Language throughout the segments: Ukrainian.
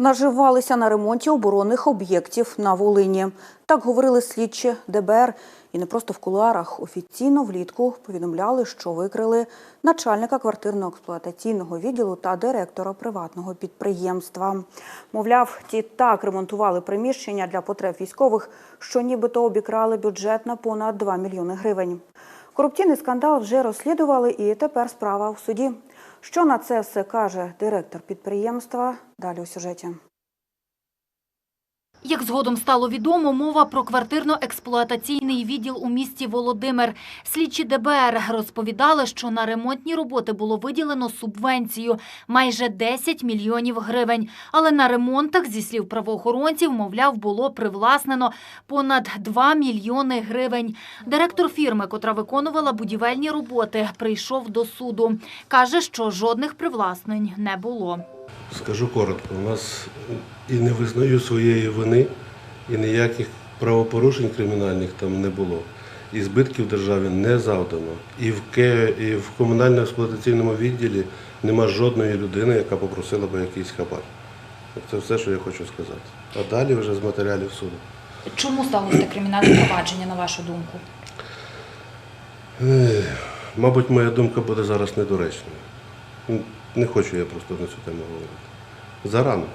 Наживалися на ремонті оборонних об'єктів на Волині. Так говорили слідчі ДБР. І не просто в кулуарах. Офіційно влітку повідомляли, що викрили начальника квартирно-експлуатаційного відділу та директора приватного підприємства. Мовляв, ті так ремонтували приміщення для потреб військових, що нібито обікрали бюджет на понад 2 мільйони гривень. Корупційний скандал вже розслідували і тепер справа в суді. Що на це все каже директор підприємства? Далі у сюжеті. Як згодом стало відомо, мова про квартирно-експлуатаційний відділ у місті Володимир. Слідчі ДБР розповідали, що на ремонтні роботи було виділено субвенцію – майже 10 мільйонів гривень. Але на ремонтах, зі слів правоохоронців, мовляв, було привласнено понад 2 мільйони гривень. Директор фірми, котра виконувала будівельні роботи, прийшов до суду. Каже, що жодних привласнень не було. Скажу коротко, у нас і не визнаю своєї вини, і ніяких правопорушень кримінальних там не було. І збитків державі не завдано. І в, Ке, і в комунально-експлуатаційному відділі нема жодної людини, яка попросила би якийсь хабар. Це все, що я хочу сказати. А далі вже з матеріалів суду. Чому сталося кримінальне провадження, на вашу думку? Ех, Мабуть, моя думка буде зараз недоречною. Не хочу я просто на цю тему говорити. Зарано.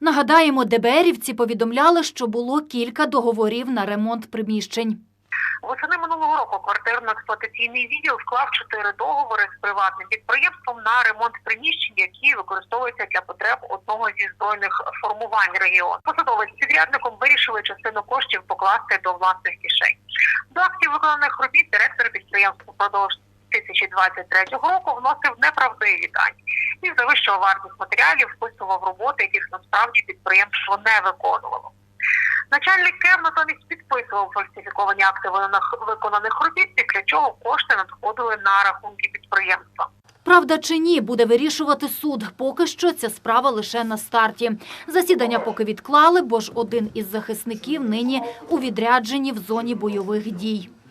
Нагадаємо, ДБРівці повідомляли, що було кілька договорів на ремонт приміщень. Восени минулого року квартирно-експлуатаційний відділ склав чотири договори з приватним підприємством на ремонт приміщень, які використовуються для потреб одного зі збройних формувань регіону. Посадовець з підрядником вирішили частину коштів покласти до власних кишень. До актів виконаних робіт директор підприємства впродовж 2023 року вносив неправдиві дані і завищував вартість матеріалів, вписував роботи, яких насправді підприємство не виконувало. Начальник КЕВ натомість підписував фальсифіковані акти виконаних- робіт, після чого кошти надходили на рахунки підприємства. Правда чи ні, буде вирішувати суд. Поки що ця справа лише на старті. Засідання поки відклали, бо ж один із захисників нині у відрядженні в зоні бойових дій.